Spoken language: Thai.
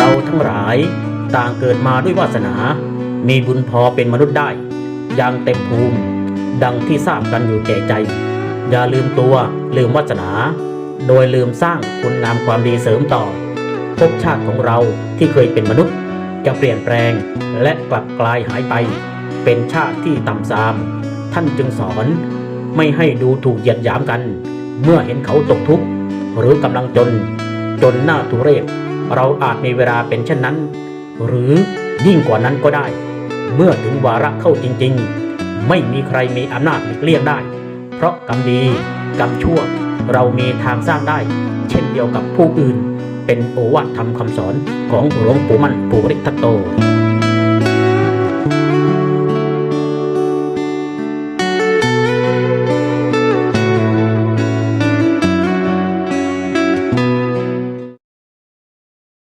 เราทั้งหลาย ต่างเกิดมาด้วยวาสนา มีบุญพอเป็นมนุษย์ได้ อย่างเต็มภูมิ ดังที่ทราบกันอยู่แก่ใจ อย่าลืมตัวลืมวาสนา โดยลืมสร้างคุณงามความดีเสริมต่อภพชาติของเราที่เคยเป็นมนุษย์ จะเปลี่ยนแปลงและกลับกลายหายไป เป็นชาติที่ต่ำทราม ท่านจึงสอนไม่ให้ดูถูกเหยียดหยามกัน เมื่อเห็นเขาตกทุกข์หรือกำลังจน จนหน้าทุเรศ เราอาจมีเวลาเป็นเช่นนั้น หรือยิ่งกว่านั้นก็ได้ เมื่อถึงวาระเข้าจริงๆ ไม่มีใครมีอำนาจหลีกเลี่ยงได้ เพราะกรรมดีกรรมชั่วเรามีทางสร้างได้ เช่นเดียวกับผู้อื่น เป็นโอวาทธรรมคำสอนของหลวงปู่มั่นภูริทัตโต